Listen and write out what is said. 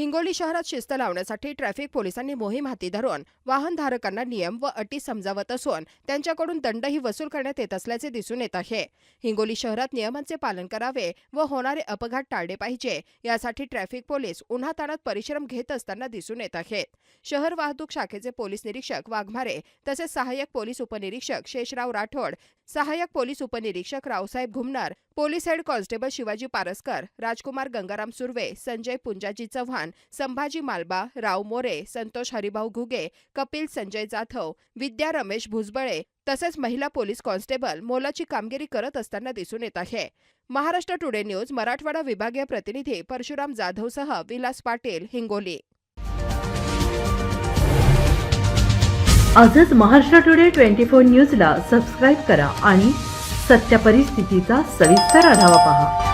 हिंगोली शहरात शिस्त लावण्यासाठी ट्रॅफिक पोलिसांनी मोहीम हाती धरून वाहनधारकांना नियम व अटी समजावत असून त्यांच्याकडून दंडही वसूल करण्यात येत असल्याचे दिसून येत आहे. हिंगोली शहरात नियमांचे पालन करावे व होणारे अपघात टाळले पाहिजे यासाठी ट्रॅफिक पोलीस उन्हाताणात परिश्रम घेत असताना दिसून येत आहेत. शहर वाहतूक शाखेचे पोलीस निरीक्षक वाघमारे तसेच सहाय्यक पोलीस उपनिरीक्षक शेषराव राठोड सहाय्यक पोलीस उपनिरीक्षक Raosaheb Ghumnar police head constable Shivaji Paraskar Rajkumar Gangaram Surve Sanjay Punjaji Chavan Chavan Sambhaji Malba Rao More Santosh Haribhau Ghuge Kapil Sanjay Jadhav विद्या रमेश भुजबळे तसेच महिला पोलीस कॉन्स्टेबल मोलाची कामगिरी करत असताना दिसून येत आहे. महाराष्ट्र टुडे न्यूज मराठवाडा विभागीय प्रतिनिधी परशुराम जाधवसह विलास पाटील हिंगोली. आजच महाराष्ट्र टुडे ट्वेंटी फोर न्यूजला सबस्क्राईब करा आणि सत्य परिस्थितीचा सविस्तर आढावा पहा.